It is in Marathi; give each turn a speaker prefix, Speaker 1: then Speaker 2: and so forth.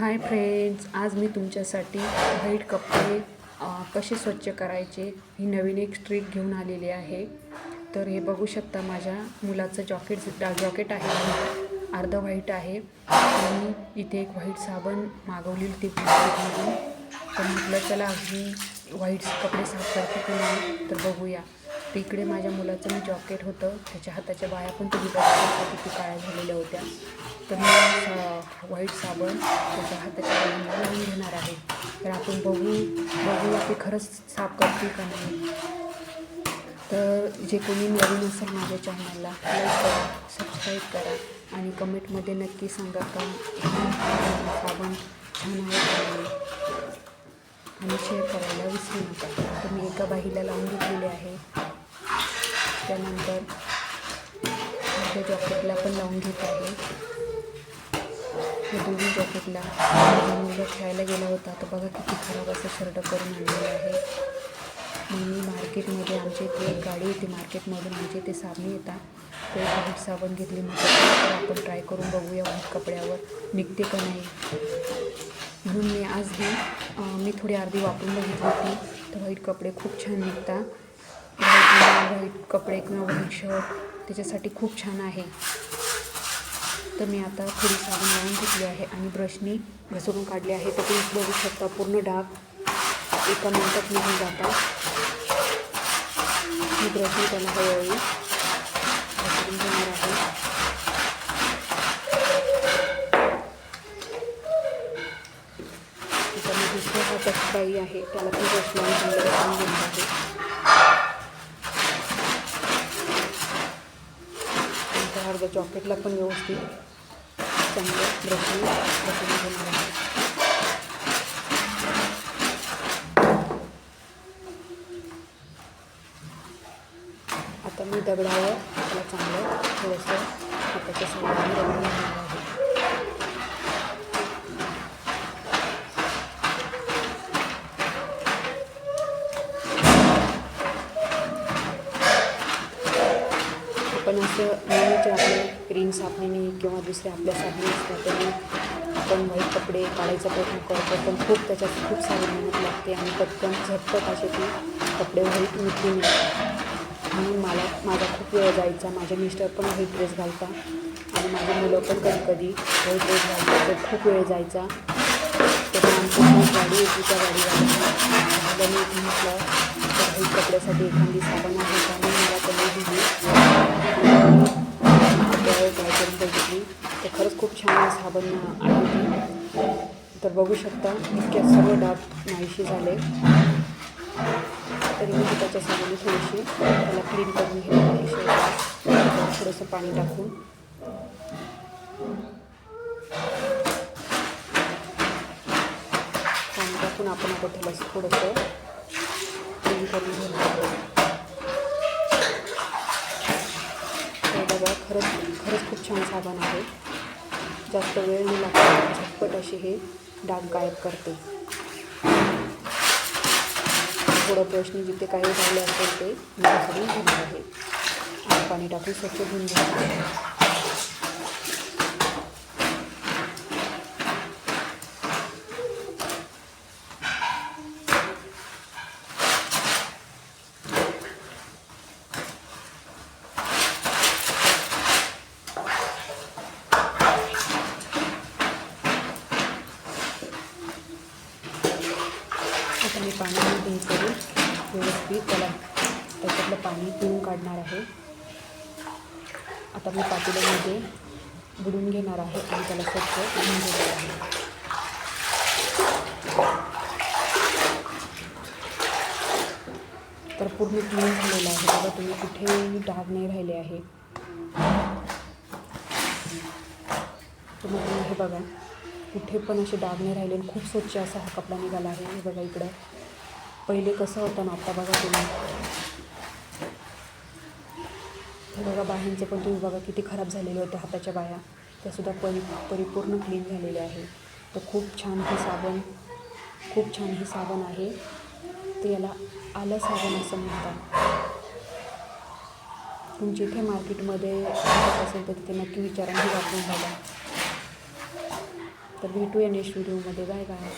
Speaker 1: हाय फ्रेंड्स आज मी तुमच्यासाठी व्हाईट कपडे कसे स्वच्छ करायचे ही नवीन एक स्ट्रीक घेऊन आलेली आहे. तर हे बघू शकता माझ्या मुलाचं जॉकेट जॉकेट आहे अर्ध व्हाईट आहे. आणि इथे एक व्हाईट साबण मागवलेली ती मार्केटमधून तर म्हटलं चला ही व्हाईट कपडे साफ करते की नाही तर बघूया. तिकडे माझ्या मुलाचं मी जॉकेट होतं. त्याच्या हाताच्या बाया पण तुम्ही बघू शकता किती काळ्या झालेल्या होत्या. तर मी व्हाईट साबण त्याच्या हाताच्या बाजूला लावून घेणार आहे. तर आपण बघू बघूया ते खरंच साफ करते का नाही. तर जे कोणी नवीन असेल माझ्या चॅनलला लाईक करा सबस्क्राईब करा आणि कमेंटमध्ये नक्की सांगा का साबण छान आहे आणि शेअर करायला विसरू नका. तर मी एका बाईला लावून घेतलेले आहे. त्यानंतर माझ्या जॉकेटला पण लावून घेत आहे. हे दोन्ही जॉकेटला माझा मुलगा खेळायला गेला होता. तर बघा किती खराब असं शर्ट करून आणलेलं आहे. मग मी मार्केटमध्ये आमच्या इथे एक गाडी येते मार्केटमधून आमच्या इथे साबणी येतात ते व्हाईट साबण घेतली. मग तर आपण ट्राय करून बघूया व्हाईट कपड्यावर. निघते का नाही? म्हणून मी आज ही मी थोडी अर्धी वापरून बघितली होती. तर व्हाईट कपडे खूप छान निघतात. व्हाईट व्हाईट कपडे किंवा व्हाईट शर्ट त्याच्यासाठी खूप छान आहे. तर मी आता थोडी साबण लावून घेतली आहे आणि ब्रशनी घसरून काढली आहे. तर तुम्ही बघू शकता पूर्ण डाग एका मिनटात निघून जातात मी ब्रशनी त्याला हळूहळू घसरून घेणार आहे. आता मी दुसऱ्या बाई आहे त्याला पण ब्रश लावून चांगलं घसरून घेणार आहे. नंतर जॉकेटला पण व्यवस्थित चांगलं ब्रशनी घसरून घेणार आहे आता मी दगडावर त्याला चांगलं थोडंसं हाताच्या सामान रगडून घेणार आपण असं नेहमीच्या आपल्या क्रीम साबणीने किंवा दुसऱ्या आपल्या साबणी असतात तरी आपण व्हाईट कपडे काढायचा प्रयत्न करतो पण खूप त्याच्यात खूप सारी मेहनत लागते आणि पटकन झटपट असे ती कपडे व्हाईट निघून म्हणून मला माझा खूप वेळ जायचा. माझे मिस्टर पण व्हाईट ड्रेस घालता आणि माझे मुलं पण कधी कधी व्हाईट ड्रेस घालतात. तर खूप वेळ जायचा. तर आमची गाडी होती गाडी गाडीवाल्याने मी म्हटलं तर व्हाईट कपड्यासाठी एखादी साबण आहे का? करून बघितली. तर खरंच खूप छान साबण आली तर बघू शकता इतक्या सर्व डाग नाहीशी झाले. तरी मी त्याच्या साबण थोडीशी त्याला क्लीन करून घेतली थोडंसं पाणी टाकून. पाणी टाकून आपण आता त्याला थोडंसं क्लीन करून घेणार आहोत. तर बघा खरंच खरंच खूप छान साबण आहे. जास्त वेळ नाही लागतो. झटपट अशी हे डाग गायब करते. थोडं ब्रशने जिथे काही राहिले असेल ते मी घसरून घेणार आहे. पाणी टाकून स्वच्छ धुवून घ्यायचं पाण्यामध्ये हे करून व्यवस्थित त्याला त्याच्यातलं पाणी पिळून काढणार आहे. आता मी पातेल्यामध्ये बुडून घेणार आहे आणि त्याला स्वच्छ धुवून घेणार आहे. तर पूर्ण क्लीन झालेलं आहे. बघा तुम्ही कुठेही डाग नाही राहिले आहे. तुम्ही हे बघा कुठे पण असे डाग नाही राहिले खूप स्वच्छ असा हा कपडा निघाला आहे. हे बघा इकडं. पहिले कसं होतं ना आता बघा तुम्ही. हे बघा बाह्यांचे पण तुम्ही बघा किती खराब झालेले होते हाताच्या बाया. त्यासुद्धा परि परिपूर्ण क्लीन झालेले आहे. तर खूप छान हे साबण खूप छान हे साबण आहे. ते याला आलं साबण असं म्हणतात. तुमच्या इथे मार्केटमध्ये असेल तर तिथे नक्की विचारांनी वापरून बघा. तर भेटूया नेक्स्ट व्हिडिओमध्ये बाय बाय